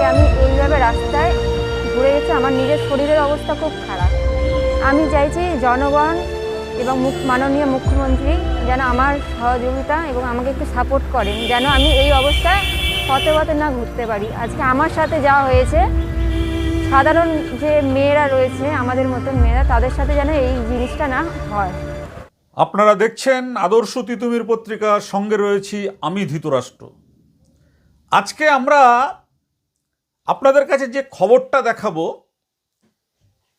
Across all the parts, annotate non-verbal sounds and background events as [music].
আজকে আমি এইভাবে রাস্তায় ঘুরে গেছি, আমার নিজের শরীরের অবস্থা খুব খারাপ। আমি চাইছি জনগণ এবং মুখ, মাননীয় মুখ্যমন্ত্রী যেন আমার সহযোগিতা এবং আমাকে একটু সাপোর্ট করেন, যেন আমি এই অবস্থায় পথে পথে না ঘুরতে পারি। আজকে আমার সাথে যা হয়েছে, সাধারণ যে মেয়েরা রয়েছে, আমাদের মতন মেয়েরা, তাদের সাথে যেন এই জিনিসটা না হয়। আপনারা দেখছেন আদর্শ তিতুমির পত্রিকার সঙ্গে রয়েছি আমি ধৃতরাষ্ট্র। আজকে আমরা আপনাদের কাছে যে খবরটা দেখাবো,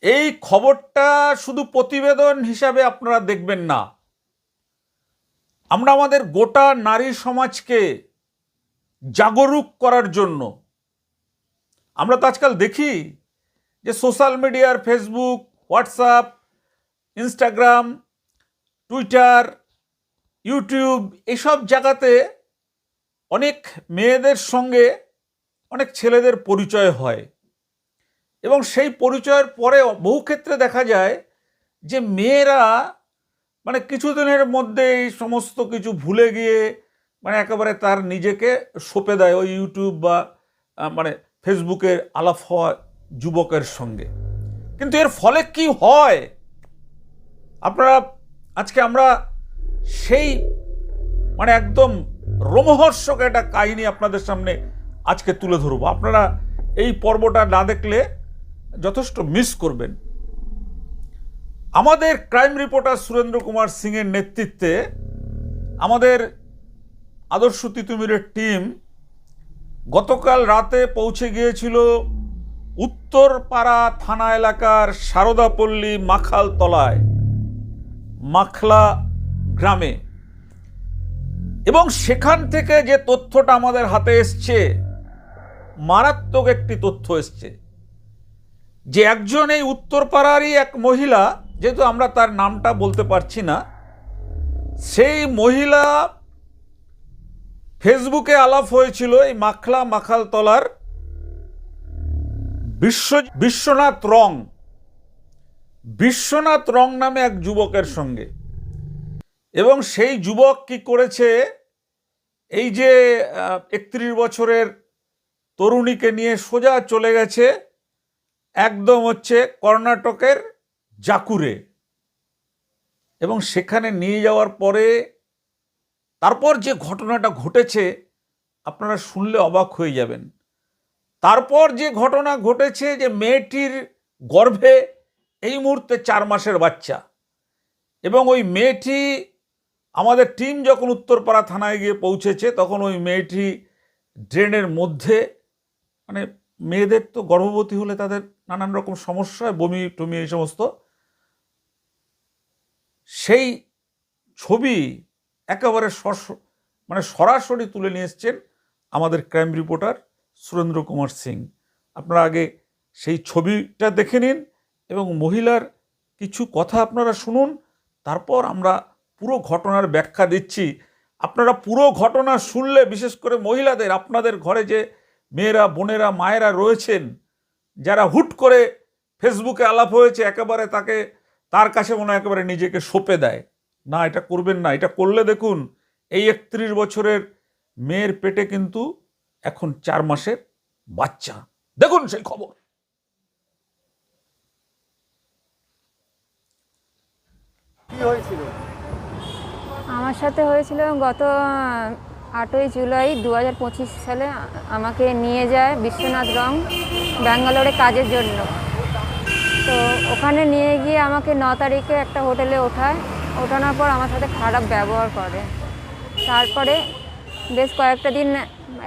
এই খবরটা শুধু প্রতিবেদন হিসাবে আপনারা দেখবেন না। আমরা আমাদের গোটা নারী সমাজকে জাগরুক করার জন্য, আমরা তো আজকাল দেখি যে সোশ্যাল মিডিয়ার Facebook, WhatsApp, Instagram, Twitter, YouTube, এসব জায়গাতে অনেক মেয়েদের সঙ্গে অনেক ছেলেদের পরিচয় হয়। এবং সেই পরিচয়ের পরে বহু ক্ষেত্রে দেখা যায় যে মেয়েরা মানে কিছুদিনের মধ্যে এই সমস্ত কিছু ভুলে গিয়ে মানে একেবারে তার নিজেকে সঁপে দেয় ওই ইউটিউব বা মানে ফেসবুকের আলাপ হওয়া যুবকের সঙ্গে। কিন্তু এর ফলে কি হয়? আপনারা আজকে আমরা সেই মানে একদম রোমহর্ষক একটা কাহিনী আপনাদের সামনে আজকে তুলে ধরবো। আপনারা এই পর্বটা না দেখলে যথেষ্ট মিস করবেন। আমাদের ক্রাইম রিপোর্টার সুরেন্দ্র কুমার সিংয়ের নেতৃত্বে আমাদের আদর্শ তিতুমিরের টিম গতকাল রাতে পৌঁছে গিয়েছিল উত্তরপাড়া থানা এলাকার সারদাপল্লী মাখালতলায়, মাখলা গ্রামে। এবং সেখান থেকে যে তথ্যটা আমাদের হাতে এসছে মারাত্মক একটি তথ্য এসছে যে একজন এই উত্তরপাড়ারই এক মহিলা, যেহেতু আমরা তার নামটা বলতে পারছি না, সেই মহিলা ফেসবুকে আলাপ হয়েছিল এই মাখলা মাখালতলার বিশ্ব, বিশ্বনাথ রং বিশ্বনাথ রং নামে এক যুবকের সঙ্গে। এবং সেই যুবক কি করেছে? এই যে একত্রিশ বছরের তরুণীকে নিয়ে সোজা চলে গেছে একদম হচ্ছে কর্ণাটকের জাকুরে। এবং সেখানে নিয়ে যাওয়ার পরে তারপর যে ঘটনাটা ঘটেছে, আপনারা শুনলে অবাক হয়ে যাবেন। তারপর যে ঘটনা ঘটেছে যে মেয়েটির গর্ভে এই মুহূর্তে চার মাসের বাচ্চা। এবং ওই মেয়েটি, আমাদের টিম যখন উত্তরপাড়া থানায় গিয়ে পৌঁছেছে, তখন ওই মেয়েটি ড্রেনের মধ্যে মানে মেয়েদের তো গর্ভবতী হলে তাদের নানান রকম সমস্যা, বমি টমি এই সমস্ত। সেই ছবি একেবারে মানে সরাসরি তুলে নিয়ে এসছেন আমাদের ক্রাইম রিপোর্টার সুরেন্দ্র কুমার সিং। আপনারা আগে সেই ছবিটা দেখে নিন এবং মহিলার কিছু কথা আপনারা শুনুন, তারপর আমরা পুরো ঘটনার ব্যাখ্যা দিচ্ছি। আপনারা পুরো ঘটনা শুনলে বিশেষ করে মহিলাদের, আপনাদের ঘরে যে মেয়েরা বোনেরা মায়েরা রয়েছেন যারা হুট করে ফেসবুকে আলাপ হয়েছে একেবারে তাকে তার কাছে মনে হয় একেবারে নিজেকে সঁপে দেয়। না এটা করবেন না এটা করলে দেখুন এই একত্রিশ বছরের মেয়ের পেটে কিন্তু এখন চার মাসের বাচ্চা। দেখুন সেই খবর। কি হয়েছিল? আমার সাথে হয়েছিল গত আটই জুলাই দু হাজার পঁচিশ সালে আমাকে নিয়ে যায় বিশ্বনাথ রং, ব্যাঙ্গালোরে কাজের জন্য। তো ওখানে নিয়ে গিয়ে আমাকে ন তারিখে একটা হোটেলে ওঠায়। ওঠানোর পর আমার সাথে খারাপ ব্যবহার করে। তারপরে বেশ কয়েকটা দিন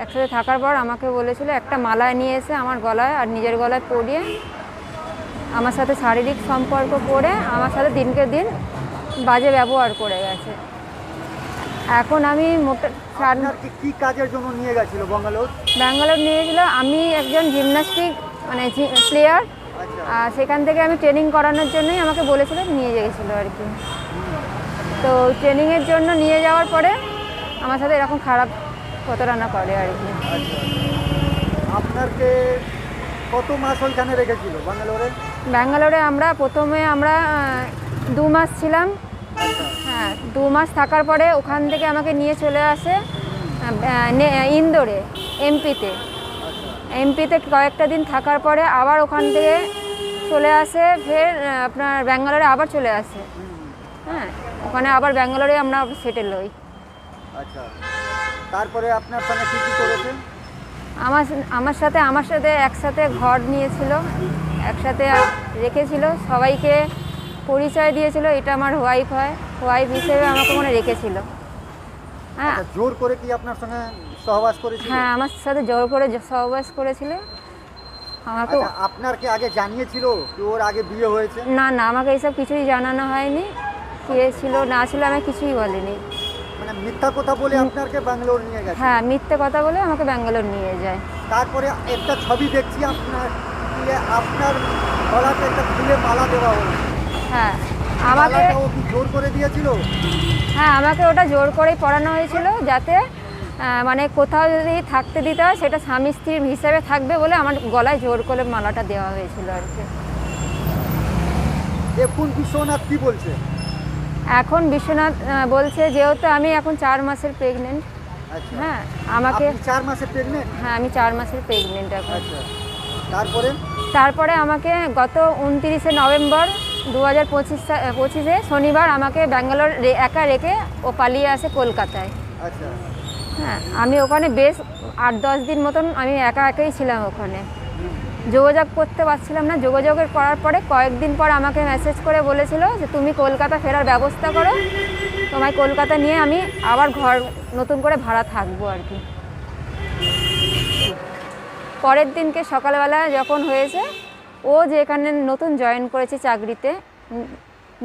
একসাথে থাকার পর আমাকে বলেছিল, একটা মালায় নিয়ে এসে আমার গলায় আর নিজের গলায় পরিয়ে আমার সাথে শারীরিক সম্পর্ক করে আমার সাথে দিনকে দিন বাজে ব্যবহার করে গেছে। এখন আমি কি কাজের জন্য নিয়ে গেছিল ব্যাঙ্গালোর ব্যাঙ্গালোর নিয়ে গেছিল। আমি একজন জিমন্যাস্টিক মানে প্লেয়ার আচ্ছা। আর সেখান থেকে আমি ট্রেনিং করানোর জন্যই আমাকে বলেছিল নিয়ে গিয়েছিল আর কি। তো ট্রেনিংয়ের জন্য নিয়ে যাওয়ার পরে আমার সাথে এরকম খারাপ প্রতারণা করে আর কি। আপনাকে আপনারকে কত মাস ওইখানে রেখেছিল ব্যাঙ্গালোরে ব্যাঙ্গালোরে আমরা প্রথমে আমরা দু মাস ছিলাম। আচ্ছা। হ্যাঁ দু মাস থাকার পরে ওখান থেকে আমাকে নিয়ে চলে আসে ইন্দোরে এমপিতে। এমপিতে কয়েকটা দিন থাকার পরে আবার ওখান থেকে চলে আসে ফের আপনার ব্যাঙ্গালোরে আবার চলে আসে। হ্যাঁ ওখানে আবার ব্যাঙ্গালোরে আমরা সেটেল হই। আচ্ছা তারপরে আপনার সঙ্গে কী কী করেছেন আমার আমার সাথে আমার সাথে একসাথে ঘর নিয়েছিল একসাথে রেখেছিল সবাইকে পরিচয় দিয়েছিল এটা আমার ওয়াইফ হয়। ওয়াইফ হিসেবে আমাকে মনে রেখেছিল। হ্যাঁ। আচ্ছা, জোর করে কি আপনার সঙ্গে সহবাস করেছিল? হ্যাঁ আমার সাথে জোর করে সহবাস করেছিল। আমাকে আচ্ছা আপনার কি আগে জানিয়েছিল কি ওর আগে বিয়ে হয়েছে? না না আমাকে এইসব কিছুই জানানো হয়নি। কে ছিল না ছিল আমি কিছুই বলিনি। মানে মিথ্যা কথা বলে আপনাকে ব্যাঙ্গালোর নিয়ে গেছে? হ্যাঁ মিথ্যে কথা বলে আমাকে ব্যাঙ্গালোর নিয়ে যায়। তারপরে একটা ছবি দেখছি আপনার আপনার গলাতে একটা ফুলে মালা দেওয়া হয়েছে। হ্যাঁ। আমাকে জোর করে দিয়েছিল? হ্যাঁ আমাকে ওটা জোর করেই পড়ানো হয়েছিল যাতে মানে কোথাও যদি থাকতে দিতে হয় সেটা স্বামী স্ত্রীর হিসাবে থাকবে বলে আমার গলায় জোর করে মালাটা দেওয়া হয়েছিল আর কি। এখন বিশ্বনাথ কি বলছে? এখন বিশ্বনাথ বলছে যেহেতু আমি এখন চার মাসের প্রেগনেন্ট আচ্ছা। হ্যাঁ আমাকে চার মাসে প্রেগনেন্ট হ্যাঁ আমি চার মাসের প্রেগনেন্ট এখন। আচ্ছা। তারপরে? তারপরে আমাকে গত উনতিরিশে নভেম্বর দু হাজার পঁচিশ পঁচিশে শনিবার আমাকে ব্যাঙ্গালোর একা রেখে ও পালিয়ে আসে কলকাতায়। আচ্ছা। হ্যাঁ আমি ওখানে বেশ আট দশ দিন মতন আমি একা একাই ছিলাম ওখানে। যোগাযোগ করতে পারছিলাম না। যোগাযোগের করার পরে কয়েকদিন পর আমাকে মেসেজ করে বলেছিল যে তুমি কলকাতা ফেরার ব্যবস্থা করো। তোমায় কলকাতা নিয়ে আমি আবার ঘর নতুন করে ভাড়া থাকব আর কি। পরের দিনকে সকালবেলা যখন হয়েছে ও যে এখানে নতুন জয়েন করেছে চাকরিতে,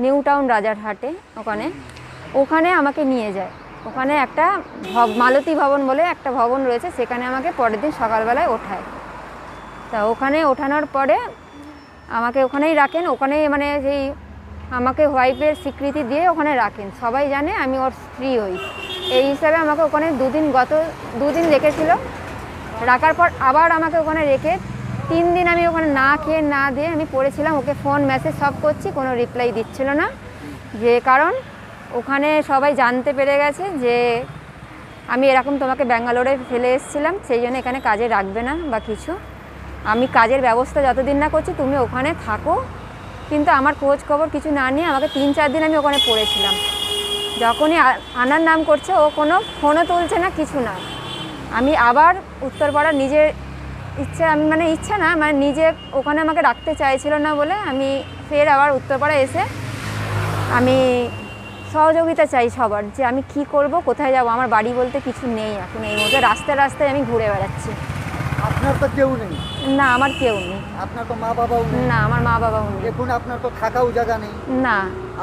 নিউ টাউন রাজারহাটে, ওখানে ওখানে আমাকে নিয়ে যায়। ওখানে একটা মালতী ভবন বলে একটা ভবন রয়েছে, সেখানে আমাকে পরের দিন সকালবেলায় ওঠায়। তা ওখানে ওঠানোর পরে আমাকে ওখানেই রাখেন, ওখানেই মানে সেই আমাকে ওয়াইফের স্বীকৃতি দিয়ে ওখানে রাখেন। সবাই জানে আমি ওর স্ত্রী হই। এই হিসাবে আমাকে ওখানে দুদিন গত, দুদিন রেখেছিল। রাখার পর আবার আমাকে ওখানে রেখে তিন দিন আমি ওখানে না খেয়ে না দিয়ে আমি পড়েছিলাম, ওকে ফোন মেসেজ সব করছি, কোনো রিপ্লাই দিচ্ছিল না। যে কারণ, ওখানে সবাই জানতে পেরে গেছে যে আমি এরকম তোমাকে ব্যাঙ্গালোরে ফেলে এসেছিলাম, সেই জন্য এখানে কাজে রাখবে না বা কিছু। আমি কাজের ব্যবস্থা যতদিন না করছি, তুমি ওখানে থাকো। কিন্তু আমার খোঁজ খবর কিছু না নিয়ে আমাকে তিন চার দিন আমি ওখানে পড়েছিলাম। যখনই আনার নাম করছে, ও কোনো ফোনও তুলছে না, কিছু না। আমি আবার উত্তরপাড়া নিজের ইচ্ছে আমি মানে ইচ্ছা না মানে নিজে ওখানে আমাকে রাখতে চাইছিল না বলে আমি ফের আবার উত্তরপাড়া এসে আমি সহযোগিতা চাই সবার যে আমি কি করব কোথায় যাব আমার বাড়ি বলতে কিছু নেই এখন এই মুহূর্তে রাস্তায় রাস্তায় আমি ঘুরে বেড়াচ্ছি। আপনার তো কেউ নেই? না আমার কেউ নেই। আপনার তো মা বাবাও নেই? না আমার মা বাবাও নেই। এখন আপনার তো থাকাও জায়গা নেই? না।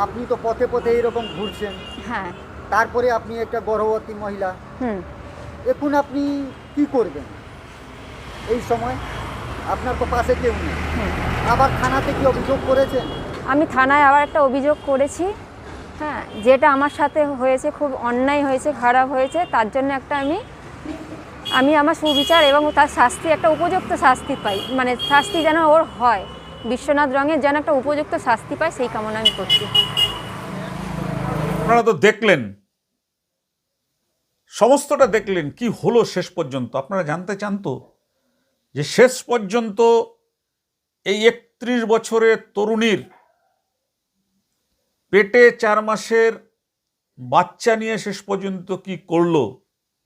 আপনি তো পথে পথে এরকম ঘুরছেন। হ্যাঁ। তারপরে আপনি একটা গর্ভবতী মহিলা। হুম। এখন আপনি কি করবেন? এই সময় আপনার তো পাশে কেউ নেই। হুম। আবার থানাতে কি অভিযোগ করেছেন? আমি থানায় আবার একটা অভিযোগ করেছি। হ্যাঁ যেটা আমার সাথে হয়েছে খুব অন্যায় হয়েছে খারাপ হয়েছে তার জন্য একটা আমি আমি আমার সুবিচার এবং তার শাস্তি একটা উপযুক্ত শাস্তি পাই। মানে শাস্তি যেন ওর হয় বিশ্বনাথ রঙের যেন একটা উপযুক্ত শাস্তি পায় সেই কামনা আমি করছি। আপনারা তো দেখলেন সমস্তটা দেখলেন কি হলো শেষ পর্যন্ত? আপনারা জানতে চান তো? যে শেষ পর্যন্ত এই একত্রিশ বছরের তরুণীর পেটে চার মাসের বাচ্চা নিয়ে শেষ পর্যন্ত কি করল,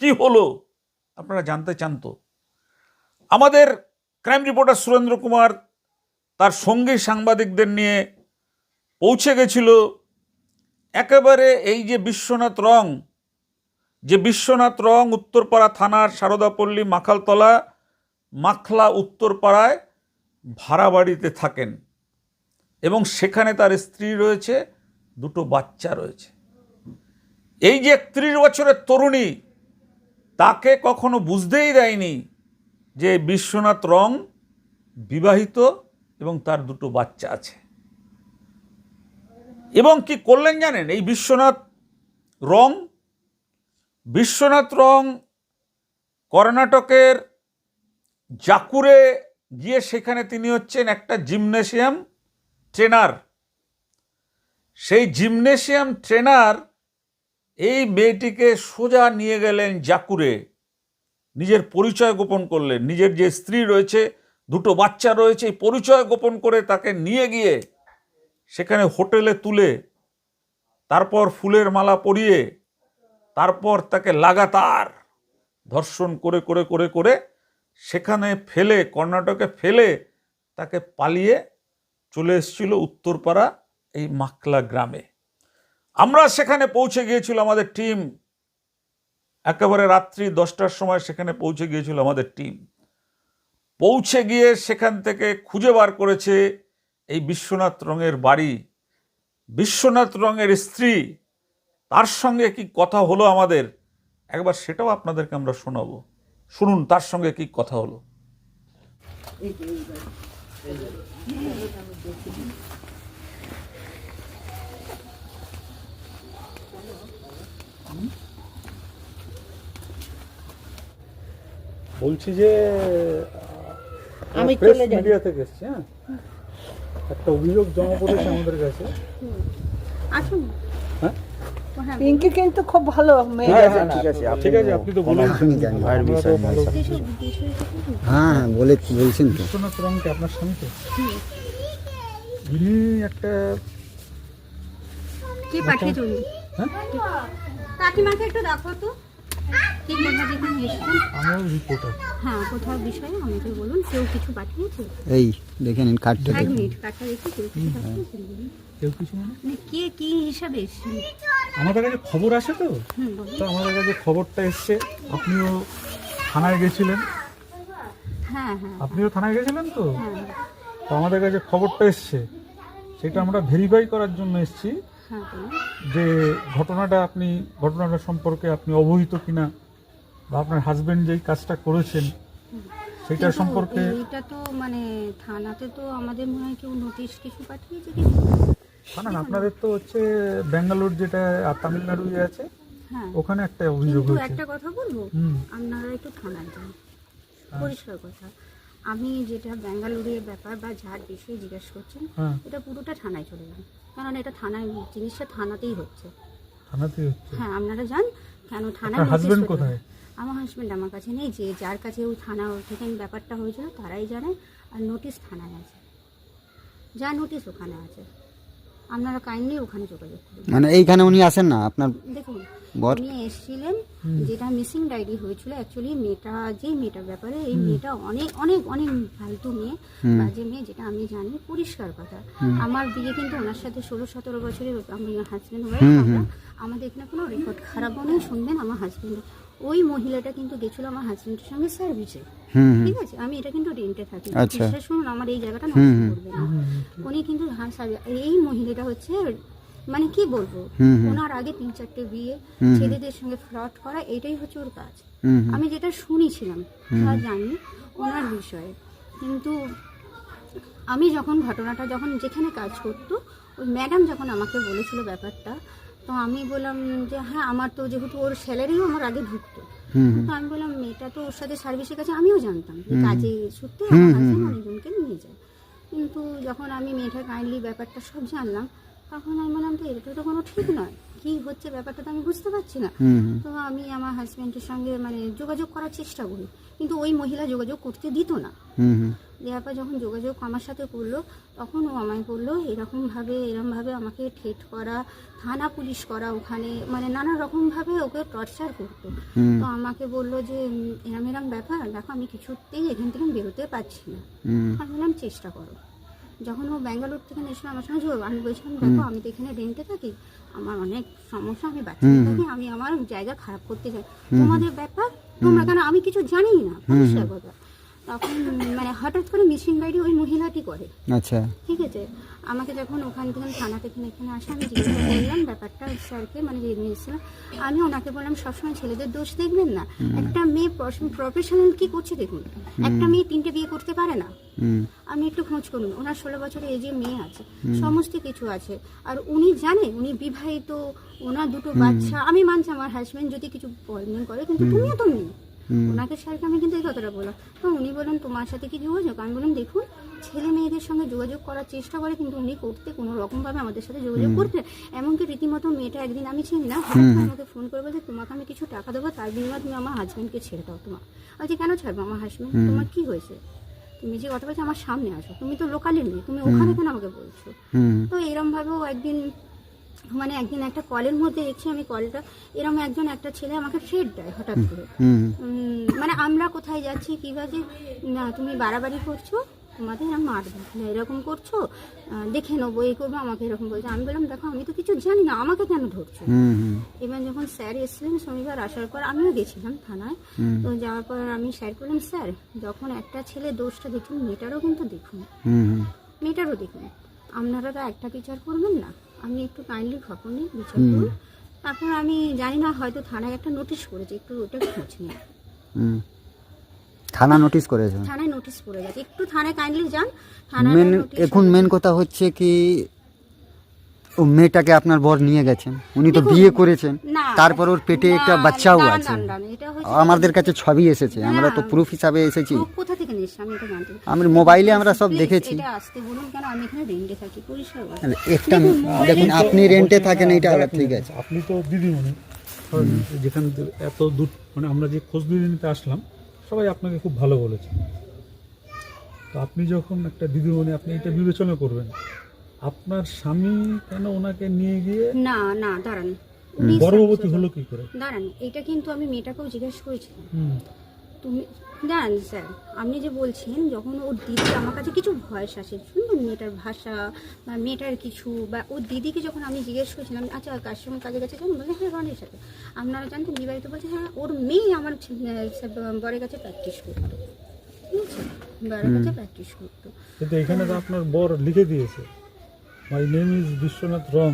কি হলো, আপনারা জানতে চান তো। আমাদের ক্রাইম রিপোর্টার সুরেন্দ্র কুমার তার সঙ্গী সাংবাদিকদের নিয়ে পৌঁছে গেছিল একেবারে এই যে বিশ্বনাথ রং, যে বিশ্বনাথ রং উত্তরপাড়া থানার সারদাপল্লী মাখালতলা মাখলা উত্তরপাড়ায় ভাড়া বাড়িতে থাকেন এবং সেখানে তার স্ত্রী রয়েছে, দুটো বাচ্চা রয়েছে। এই যে একত্রিশ বছরের তরুণী, তাকে কখনো বুঝতেই দেয়নি যে বিশ্বনাথ রং বিবাহিত এবং তার দুটো বাচ্চা আছে। এবং কি করলেন জানেন? এই বিশ্বনাথ রং বিশ্বনাথ রং কর্ণাটকের জাকুরে গিয়ে সেখানে তিনি হচ্ছেন একটা জিমনেশিয়াম ট্রেনার। সেই জিমনেশিয়াম ট্রেনার এই মেয়েটিকে সোজা নিয়ে গেলেন জাকুরে। নিজের পরিচয় গোপন করলেন। নিজের যে স্ত্রী রয়েছে, দুটো বাচ্চা রয়েছে, এই পরিচয় গোপন করে তাকে নিয়ে গিয়ে সেখানে হোটেলে তুলে, তারপর ফুলের মালা পরিয়ে, তারপর তাকে লাগাতার ধর্ষণ করে করে করে করে সেখানে ফেলে, কর্ণাটকে ফেলে তাকে পালিয়ে চলে এসেছিল উত্তরপাড়া এই মাকলা গ্রামে। আমরা সেখানে পৌঁছে গিয়েছিল আমাদের টিম একেবারে রাত্রি দশটার সময় সেখানে পৌঁছে গিয়েছিল আমাদের টিম পৌঁছে গিয়ে সেখান থেকে খুঁজে বার করেছে এই বিশ্বনাথ রঙের বাড়ি। বিশ্বনাথ রঙের স্ত্রী, তার সঙ্গে কি কথা হলো আমাদের? একবার সেটাও আপনাদেরকে আমরা শোনাবো। শুনুন তার সঙ্গে কি কথা হলো? বলছি যে আমি প্রেস মিডিয়া থেকে এসছি হ্যাঁ? একটা অভিযোগ জমা পড়েছে আমাদের কাছে। আসুন। হ্যাঁ? পিঙ্কি কিন্তু খুব ভালো মেয়ে ঠিক আছে ঠিক আছে আপনি তো বলুন। আমি জানি ভাইয়ের বিষয় হ্যাঁ হ্যাঁ বলে বলছেন তো? আপনার স্বামী তো? একটা কে পাঠিয়েছে উনি হ্যাঁ? কাকিমাকে একটু দেখো তো। কে আমার রিপোর্টার হ্যাঁ কোথাও বিষয়ে আমাকে বলুন কেউ কিছু পাঠিয়েছে? এই দেখে নিন কার্ডটা দেখুন কার্ডটা দেখি কেউ কিছু। কেউ কিছু মানে? মানে কে কি হিসাবে আমাদের কাছে খবর আসে তো? তো আমাদের কাছে খবরটা এসছে আপনিও থানায় গেছিলেন? হ্যাঁ হ্যাঁ। আপনিও থানায় গেছিলেন তো? হ্যাঁ। তো আমাদের কাছে খবরটা এসছে। সেটা আমরা ভেরিফাই করার জন্য এসেছি হ্যাঁ যে ঘটনাটা আপনি ঘটনাটা সম্পর্কে আপনি অবহিত কিনা বা আপনার হাজবেন্ড যেই কাজটা করেছেন সেটা সম্পর্কে এটা তো মানে থানাতে তো আমাদের মনে হয় কেউ নোটিশ কিছু পাঠিয়েছে না আপনাদের তো হচ্ছে ব্যাঙ্গালোর যেটা আর তামিলনাড়ু আছে হ্যাঁ। ওখানে একটা অভিযোগ হয়েছে। একটা কথা বলব? আপনারা একটু থানায় যান পরিষ্কার কথা। আমি যেটা ব্যাঙ্গালুরের ব্যাপার বা যার বিষয়ে জিজ্ঞেস করছেন হ্যাঁ। এটা পুরোটা থানায় চলে যান কারণ এটা থানায় জিনিসটা থানাতেই হচ্ছে। থানাতে হচ্ছে। হ্যাঁ আপনারা যান কেন থানায় হাজবেন্ড কোথায়? আমার হাজব্যান্ড আমার কাছে নেই যে যার কাছে ওই থানা থেকে ব্যাপারটা হয়েছিল তারাই জানে আর নোটিশ থানায় আছে। যা নোটিশ ওখানে আছে। আপনারা কাইন্ডলি ওখানে যোগাযোগ করুন। মানে এইখানে উনি আসেন না? আপনার দেখুন বর? উনি এসেছিলেন যেটা মিসিং ডায়েরি হয়েছিল অ্যাকচুয়ালি মেয়েটা যে মেয়েটার ব্যাপারে এই মেয়েটা অনেক অনেক অনেক ফালতু মেয়ে বাজে মেয়ে যেটা আমি জানি পরিষ্কার কথা। আমার বিয়ে কিন্তু ওনার সাথে ষোলো সতেরো বছরের আমি হাজব্যান্ড আমরা আমাদের এখানে কোনো রেকর্ড খারাপও নেই শুনবেন আমার হাজব্যান্ড ওই মহিলাটা কিন্তু গেছিল আমার হাজব্যান্ডের সঙ্গে সার্ভিসে ঠিক আছে? আমি এটা কিন্তু রেন্টে থাকি। আচ্ছা। বিশ্বাস শুনুন আমার এই জায়গাটা নষ্ট করবে না। উনি কিন্তু এই মহিলাটা হচ্ছে মানে কি বলব? ওনার আগে তিন চারটে বিয়ে ছেলেদের সঙ্গে ফ্রড করা এটাই হচ্ছে ওর কাজ। আমি যেটা শুনেছিলাম তা জানি ওনার বিষয়ে। কিন্তু আমি যখন ঘটনাটা যখন যেখানে কাজ করতো ওই ম্যাডাম যখন আমাকে বলেছিল ব্যাপারটা তো আমি বললাম যে হ্যাঁ আমার তো যেহেতু ওর স্যালারিও আমার আগে ঢুকতো। তো আমি বললাম মেয়েটা তো ওর সাথে সার্ভিসের কাছে আমিও জানতাম কাজে সূত্রে আমার। অনেকজনকে নিয়ে যায়। কিন্তু যখন আমি মেয়েটার কাইন্ডলি ব্যাপারটা সব জানলাম তখন আমি বললাম তো এটা তো কোনো ঠিক নয়। কি হচ্ছে ব্যাপারটা তো আমি বুঝতে পারছি না। তো আমি আমার হাজব্যান্ডের সঙ্গে মানে যোগাযোগ করার চেষ্টা করি। কিন্তু ওই মহিলা যোগাযোগ করতে দিত না। দেওয়ার পর যখন যোগাযোগ আমার সাথে করল তখন ও আমায় বলল এরকমভাবে এরমভাবে আমাকে ঠেট করা থানা পুলিশ করা ওখানে মানে নানা রকমভাবে ওকে টর্চার করতো। তো আমাকে বলল যে এরম এরম ব্যাপার দেখো আমি কিছুতেই এখান থেকে বেরোতে পারছি না। আমি বললাম চেষ্টা করো। যখন ও ব্যাঙ্গালোর থেকে এসে আমার সঙ্গে আমি বলছিলাম দেখো আমি তো এখানে রেন্টে থাকি। আমার অনেক সমস্যা আমি বাচ্চা থাকি আমি আমার জায়গা খারাপ করতে চাই। তোমাদের ব্যাপার? তোমরা কেন? আমি কিছু জানি না। পরিষ্কার কথা। তখন মানে হঠাৎ করে মিসিং ডায়েরি ওই মহিলাটি করে। আচ্ছা। ঠিক আছে? আমাকে যখন ওখান থেকে থানা থেকে এখানে আসে আমি জিজ্ঞাসা করলাম ব্যাপারটা স্যারকে মানে যে এসেছিলাম আমি ওনাকে বললাম সবসময় ছেলেদের দোষ দেখবেন না। একটা মেয়ে প্রফেশনাল কি করছে দেখুন? একটা মেয়ে তিনটে বিয়ে করতে পারে না। আপনি একটু খোঁজ করুন ওনার ষোলো বছরের এজে মেয়ে আছে সমস্ত কিছু আছে। আর উনি জানে উনি বিবাহিত ওনার দুটো বাচ্চা আমি মানছি আমার হাজব্যান্ড যদি কিছু প্রবলেম করে কিন্তু তুমিও তো নেই ওনাকে স্যারকে আমি কিন্তু এই কথাটা বললাম। তো উনি বলেন তোমার সাথে কি যোগাযোগ? আমি বললাম দেখুন ছেলে মেয়েদের সঙ্গে যোগাযোগ করার চেষ্টা করে কিন্তু উনি করতে কোনো রকমভাবে আমাদের সাথে যোগাযোগ করতে এমনকি রীতিমতো মেয়েটা একদিন আমি চিনি না আমাকে ফোন করে বলছে তোমাকে আমি কিছু টাকা দেবো তার বিনিময়ে তুমি আমার হাজব্যান্ডকে ছেড়ে দাও তোমার। বলছি কেন ছাড়বো আমার হাজব্যান্ড তোমার কি হয়েছে? তুমি যে কথা বলছো আমার সামনে আসো। তুমি তো লোকালি নেই তুমি ওখানে কেন আমাকে বলছো? তো এরম ভাবেও একদিন মানে একদিন একটা কলের মধ্যে দেখছি আমি কলটা এরকম একজন একটা ছেলে আমাকে ফ্রেড দেয় হঠাৎ করে। মানে আমরা কোথায় যাচ্ছি কী বাজে না তুমি বাড়াবাড়ি করছ তোমাদের আমি মারবো না এরকম করছ দেখে নেব এই করব আমাকে এরকম বলছে। আমি বললাম দেখো আমি তো কিছু জানি না আমাকে কেন ধরছো? এবার যখন স্যার এসেছিলেন শনিবার আসার পর আমিও গেছিলাম থানায়। তো যাওয়ার পর আমি স্যার বললাম স্যার যখন একটা ছেলে দোষটা দেখুন মেয়েটারও কিন্তু দেখুন। মেয়েটারও দেখুন। আপনারা তো একটা বিচার করবেন না। আপনি একটু কাইন্ডলি খবর নিয়ে বিচার করুন তারপর আমি জানি না হয়তো থানায় একটা নোটিশ করেছে একটু ওটা খোঁজ নিয়ে। থানা নোটিশ করেছে? থানায় নোটিশ পড়ে গেছে একটু থানায় কাইন্ডলি যান থানায় মেন এখন মেন কথা হচ্ছে কি ও মেয়েটাকে আপনার বর নিয়ে গেছেন। উনি তো বিয়ে করেছেন। না, তারপর ওর পেটে না, একটা বাচ্চাও না, না, আছে। না, না, এটা হচ্ছে- আমাদের কাছে ছবি এসেছে। আমরা তো না। প্রুফ হিসাবে এসেছি। কোথা আমি এটা জানতে। আমরা মোবাইলে আমরা সব দেখেছি। এটা আসতে বলুন কেন আমি এখানে রেন্টে থাকি? পরিষ্কার। একটা দেখুন আপনি রেন্টে থাকেন এটা আলাদা ঠিক আছে। আপনি তো দিদিমণি যেখানে এত দূর মানে আমরা যে খোঁজ দিদি নিতে আসলাম সবাই আপনাকে খুব ভালো বলেছে। তো আপনি যখন একটা দিদিমণি আপনি এটা বিবেচনা করবেন আপনার স্বামী কেন ওনাকে নিয়ে গিয়ে না না দাঁড়ান। উনি গর্ভবতী হলো কি করে? দাঁড়ান এটা কিন্তু আমি মেয়েটাকেও জিজ্ঞেস করেছিলাম। হুম। তুমি দাঁড়ান স্যার আপনি যে বলছেন যখন ওর দিদি আমার কাছে কিছু ভয়েস আসে শুনবেন মেয়েটার ভাষা বা মেয়েটার কিছু বা ওর দিদিকে যখন আমি জিজ্ঞেস করেছিলাম আচ্ছা কার সঙ্গে কাজে গেছে? কেন বলে হ্যাঁ রনির সাথে। আপনারা জানতেন বিবাহিত বলছে হ্যাঁ ওর মেয়ে আমার বরের কাছে প্র্যাকটিস করতো। ঠিক আছে? বরের কাছে প্র্যাকটিস করতো। কিন্তু এখানে তো আপনার বর লিখে দিয়েছে মাই নেম ইজ বিশ্বনাথ রং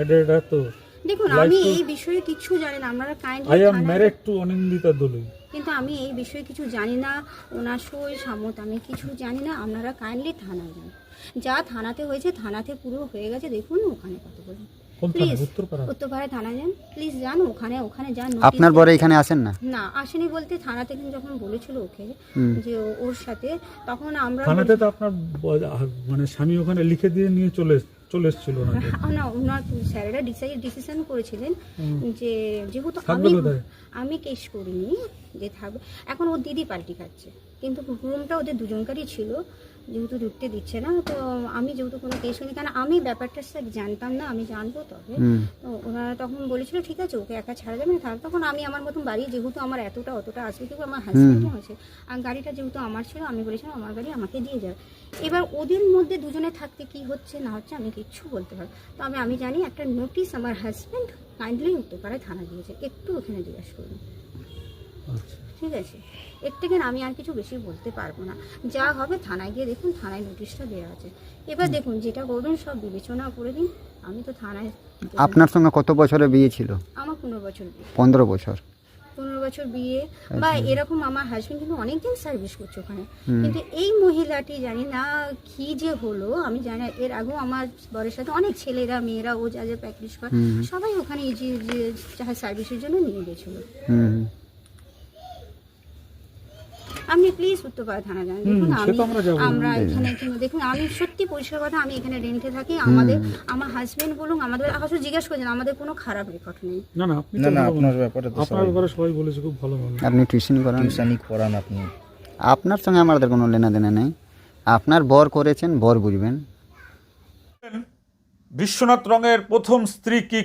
এটা তো দেখুন আমি এই বিষয়ে কিছু জানি না আপনারা I am kindly married to Anindita Dolui কিন্তু আমি এই বিষয়ে কিছু জানি না। ওনার সই সামত আমি কিছু জানি না। আপনারা কাইন্ডলি থানায় যান। যা থানাতে হয়েছে থানাতে পুরো হয়ে গেছে। দেখুন ওখানে কত বলুন প্লিজ উত্তরপাড়া। যান। প্লিজ যান ওখানে ওখানে যান আপনার বরে এখানে আসেন না? না আসেনি বলতে থানা থেকে যখন বলেছিল ওকে যে ও- ওর সাথে তখন আমরা থানাতে তো আপনার মানে স্বামী ওখানে লিখে দিয়ে নিয়ে চলে চলে এসেছিল [laughs] ওনাকে না ওনার স্যারেরা ডিসাইড ডিসিশন করেছিলেন যে যেহেতু আমি আমি কেস করিনি যে থাকবে। এখন ওর দিদি পাল্টি খাচ্ছে কিন্তু রুমটা ওদের দুজনকারই ছিল। যেহেতু ঢুকতে দিচ্ছে না তো আমি যেহেতু কোনো কেস করিনি কারণ আমি ব্যাপারটা স্যার জানতাম না আমি জানব তবে। তো ওনারা তখন বলেছিল ঠিক আছে ওকে একা ছাড়া যাবে না তাহলে তখন আমি আমার মতন বাড়ি যেহেতু আমার এতটা অতটা আসবে কিন্তু আমার হাজব্যান্ডও আছে আর গাড়িটা যেহেতু আমার ছিল আমি বলেছিলাম আমার গাড়ি আমাকে দিয়ে যাবে এবার ওদের মধ্যে দুজনে থাকতে কি হচ্ছে না হচ্ছে আমি কিচ্ছু বলতে পারব তবে আমি আমি জানি একটা নোটিশ আমার হাজব্যান্ড কাইন্ডলি উত্তরপাড়ায় থানা দিয়েছে একটু ওখানে জিজ্ঞাসা করুন। আচ্ছা। ঠিক আছে? এর থেকে আমি আর কিছু বেশি বলতে পারব না। যা হবে থানায় গিয়ে দেখুন থানায় নোটিশটা দেওয়া আছে। এবার দেখুন যেটা করবেন সব বিবেচনা করে দিন আমি তো থানায় আপনার সঙ্গে কত বছরে বিয়ে ছিল? আমার পনেরো বছর বিয়ে। পনেরো বছর। পনেরো বছর বিয়ে বা এরকম আমার হাজবেন্ড কিন্তু অনেকদিন সার্ভিস করছে ওখানে। কিন্তু এই মহিলাটি জানি না কি যে হলো আমি জানি না, এর আগেও আমার বরের সাথে অনেক ছেলেরা মেয়েরা ও যা যা প্র্যাকটিস করে সবাই ওখানে এই যে সার্ভিসের জন্য নিয়ে গেছিল। আপনি প্লিজ উত্তরপাড়া থানা যান দেখুন আমি আমরা এখানে দেখুন আমি সত্যি পরিষ্কার কথা আমি এখানে রেন্টে থাকি। আমাদের আমার হাজবেন্ড বলুন আমাদের আসলে জিজ্ঞেস করছেন আমাদের কোনো খারাপ রেকর্ড নেই। না না আপনি না না আপনার ব্যাপারে তো আপনার ব্যাপারে সবাই বলেছে খুব ভালো আপনি টিউশন করান। টিউশনই করান আপনি। আপনার সঙ্গে আমাদের কোনো লেনা দেনা নেই। আপনার বর করেছেন বর বুঝবেন। বিশ্বনাথ রঙের প্রথম স্ত্রী কি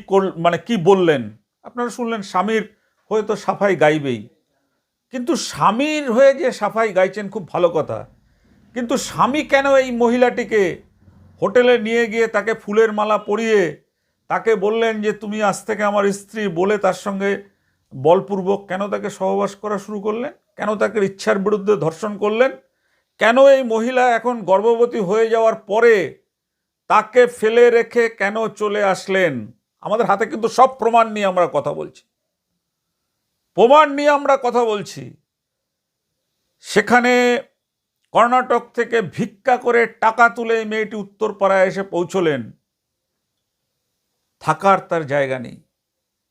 মানে কি বললেন? আপনারা শুনলেন স্বামীর হয়তো সাফাই গাইবেই। কিন্তু স্বামীর হয়ে যে সাফাই গাইছেন খুব ভালো কথা। কিন্তু স্বামী কেন এই মহিলাটিকে হোটেলে নিয়ে গিয়ে তাকে ফুলের মালা পরিয়ে তাকে বললেন যে তুমি আজ থেকে আমার স্ত্রী বলে তার সঙ্গে বলপূর্বক কেন তাকে সহবাস করা শুরু করলেন? কেন তাকে ইচ্ছার বিরুদ্ধে ধর্ষণ করলেন? কেন এই মহিলা এখন গর্ভবতী হয়ে যাওয়ার পরে তাকে ফেলে রেখে কেন চলে আসলেন? আমাদের হাতে কিন্তু সব প্রমাণ নিয়ে আমরা কথা বলছি। প্রমাণ নিয়ে আমরা কথা বলছি। সেখানে কর্ণাটক থেকে ভিক্ষা করে টাকা তুলে মেয়েটি উত্তরপাড়ায় এসে পৌঁছলেন। থাকার তার জায়গা নেই।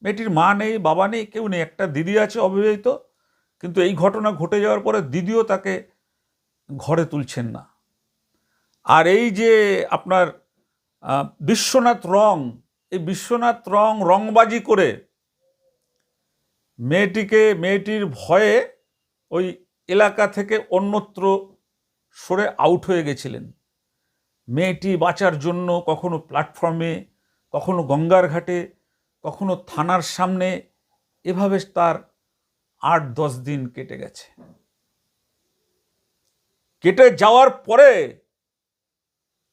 মেয়েটির মা নেই, বাবা নেই, কেউ নেই। একটা দিদি আছে অবিবাহিত, কিন্তু এই ঘটনা ঘটে যাওয়ার পরে দিদিও তাকে ঘরে তুলছেন না। আর এই যে আপনার বিশ্বনাথ রং, এই বিশ্বনাথ রং রংবাজি করে মেয়েটিকে, মেয়েটির ভয়ে ওই এলাকা থেকে অন্যত্র সরে আউট হয়ে গেছিলেন। মেয়েটি বাঁচার জন্য কখনো প্ল্যাটফর্মে কখনো গঙ্গার ঘাটে, কখনো থানার সামনে, এভাবে তার আট, দশ দিন কেটে গেছে। কেটে যাওয়ার পরে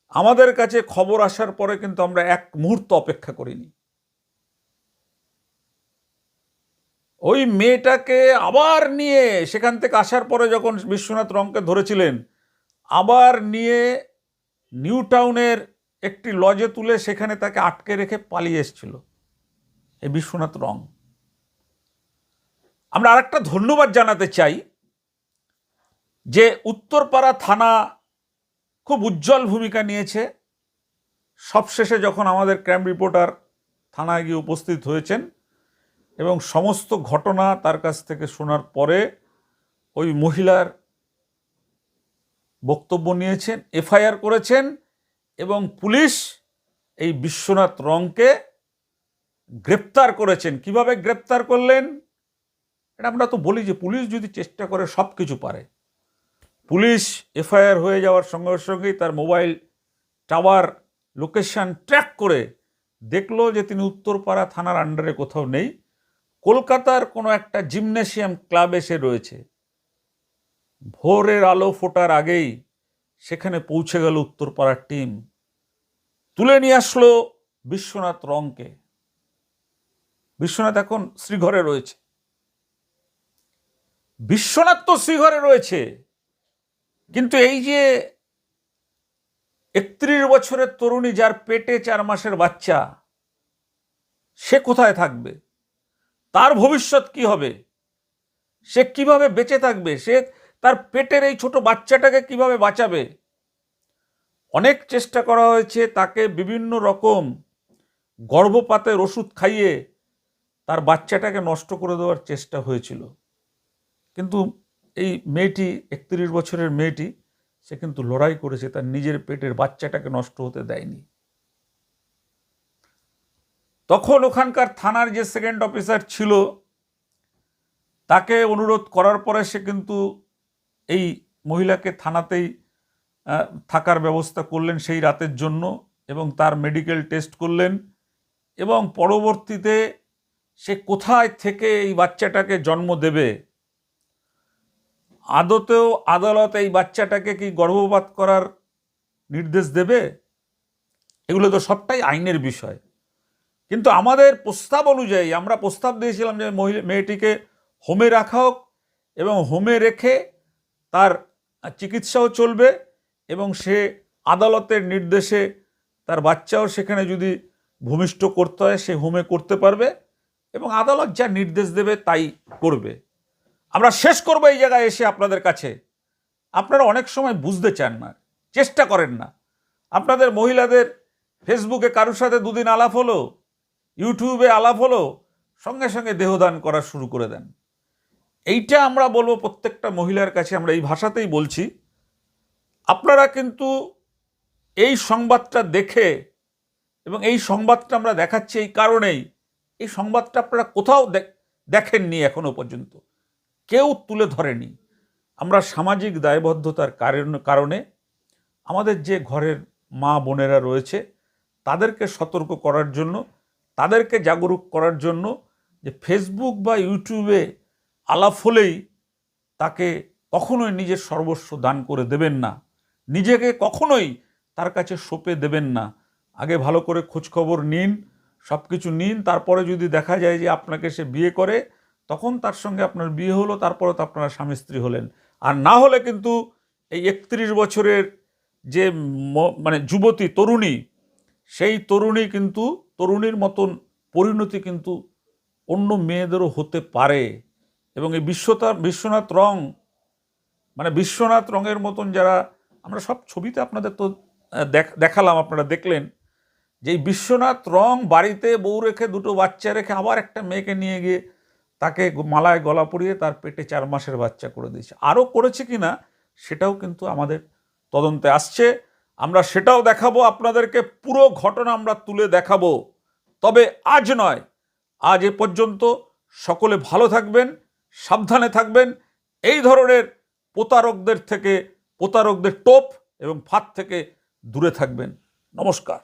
আমাদের কাছে খবর আসার পরে কিন্তু আমরা এক মুহূর্ত অপেক্ষা করিনি। ওই মেয়েটাকে আবার নিয়ে সেখান থেকে আসার পরে যখন বিশ্বনাথ রংকে ধরেছিলেন, আবার নিয়ে নিউ টাউনের একটি লজে তুলে সেখানে তাকে আটকে রেখে পালিয়ে এসেছিল এই বিশ্বনাথ রং। আমরা আরেকটা ধন্যবাদ জানাতে চাই যে উত্তরপাড়া থানা খুব উজ্জ্বল ভূমিকা নিয়েছে। সবশেষে যখন আমাদের ক্রাইম রিপোর্টার থানায় গিয়ে উপস্থিত হয়েছেন এবং সমস্ত ঘটনা তার কাছ থেকে শোনার পরে ওই মহিলার বক্তব্য নিয়েছেন, এফআইআর করেছেন এবং পুলিশ এই বিশ্বনাথ রংকে গ্রেপ্তার করেছেন। কীভাবে গ্রেপ্তার করলেন? এটা আমরা তো বলি যে পুলিশ যদি চেষ্টা করে সব কিছু পারে। পুলিশ এফআইআর হয়ে যাওয়ার সঙ্গে সঙ্গেই তার মোবাইল টাওয়ার লোকেশন ট্র্যাক করে দেখল যে তিনি উত্তরপাড়া থানার আন্ডারে কোথাও নেই। কলকাতার কোনো একটা জিমনেশিয়াম ক্লাবে সে রয়েছে। ভোরের আলো ফোটার আগেই সেখানে পৌঁছে গেল উত্তরপাড়ার টিম। তুলে নিয়ে আসলো বিশ্বনাথ রংকে। বিশ্বনাথ এখন শ্রীঘরে রয়েছে। বিশ্বনাথ তো শ্রীঘরে রয়েছে, কিন্তু এই যে একত্রিশ বছরের তরুণী যার পেটে চার মাসের বাচ্চা, সে কোথায় থাকবে? তার ভবিষ্যৎ কি হবে? সে কীভাবে বেঁচে থাকবে? সে তার পেটের এই ছোট বাচ্চাটাকে কীভাবে বাঁচাবে? অনেক চেষ্টা করা হয়েছে তাকে বিভিন্ন রকম গর্ভপাতের ওষুধ খাইয়ে তার বাচ্চাটাকে নষ্ট করে দেওয়ার চেষ্টা হয়েছিল। কিন্তু এই মেয়েটি, একত্রিশ বছরের মেয়েটি, সে কিন্তু লড়াই করেছে, তার নিজের পেটের বাচ্চাটাকে নষ্ট হতে দেয়নি। তখন ওখানকার থানার যে সেকেন্ড অফিসার ছিল, তাকে অনুরোধ করার পরে সে কিন্তু এই মহিলাকে থানাতেই থাকার ব্যবস্থা করলেন সেই রাতের জন্য এবং তার মেডিকেল টেস্ট করলেন এবং পরবর্তীতে সে কোথায় থেকে এই বাচ্চাটাকে জন্ম দেবে, আদতেও আদালত এই বাচ্চাটাকে কি গর্ভপাত করার নির্দেশ দেবে? এগুলো তো সবটাই আইনের বিষয়। কিন্তু আমাদের প্রস্তাব অনুযায়ী আমরা প্রস্তাব দিয়েছিলাম যে মহিলা, মেয়েটিকে হোমে রাখা হোক এবং হোমে রেখে তার চিকিৎসাও চলবে এবং সে আদালতের নির্দেশে তার বাচ্চাও সেখানে যদি ভূমিষ্ঠ করতে হয়, সে হোমে করতে পারবে এবং আদালত যা নির্দেশ দেবে তাই করবে। আমরা শেষ করব এই জায়গায় এসে আপনাদের কাছে। আপনারা অনেক সময় বুঝতে চান না, চেষ্টা করেন না। আপনাদের মহিলাদের ফেসবুকে কারোর সাথে দুদিন আলাপ হলো ইউটিউবে আলাপ হলো, সঙ্গে সঙ্গে দেহদান করা শুরু করে দেন। এইটা আমরা বলব প্রত্যেকটা মহিলার কাছে, আমরা এই ভাষাতেই বলছি। আপনারা কিন্তু এই সংবাদটা দেখে এবং এই সংবাদটা আমরা দেখাচ্ছি এই কারণেই, এই সংবাদটা আপনারা কোথাও দেখ- দেখেননি এখনও পর্যন্ত। কেউ তুলে ধরেনি। আমরা সামাজিক দায়বদ্ধতার কারণ, কারণে আমাদের যে ঘরের মা বোনেরা রয়েছে, তাদেরকে সতর্ক করার জন্য তাদেরকে জাগরুক করার জন্য যে ফেসবুক বা ইউটিউবে আলাপ হলেই তাকে কখনোই নিজের সর্বস্ব দান করে দেবেন না। নিজেকে কখনোই তার কাছে সঁপে দেবেন না। আগে ভালো করে খোঁজখবর নিন সব কিছু নিন, তারপরে যদি দেখা যায় যে আপনাকে সে বিয়ে করে, তখন তার সঙ্গে আপনার বিয়ে হলো, তারপরে তো আপনারা স্বামী স্ত্রী হলেন। আর না হলে কিন্তু এই একত্রিশ বছরের যে মানে যুবতী, তরুণী, সেই তরুণী কিন্তু তরুণীর মতন পরিণতি কিন্তু অন্য মেয়েদেরও হতে পারে। এবং এই বিশ্বতা, বিশ্বনাথ রং মানে বিশ্বনাথ রঙের মতন যারা, আমরা সব ছবিতে আপনাদের তো দেখ- দেখালাম, আপনারা দেখলেন যে বিশ্বনাথ রং বাড়িতে বউ রেখে দুটো বাচ্চা রেখে আবার একটা মেয়েকে নিয়ে গিয়ে তাকে মালায় গলা পরিয়ে তার পেটে চার মাসের বাচ্চা করে দিয়েছে। আরও করেছে কি না সেটাও কিন্তু আমাদের তদন্তে আসছে। আমরা সেটাও দেখাবো, আপনাদেরকে পুরো ঘটনা আমরা তুলে দেখাবো। তবে আজ নয়, আজ এ পর্যন্ত সকলে ভালো থাকবেন, সাবধানে থাকবেন। এই ধরনের প্রতারকদের থেকে, প্রতারকদের টোপ এবং ফাঁদ থেকে দূরে থাকবেন। নমস্কার।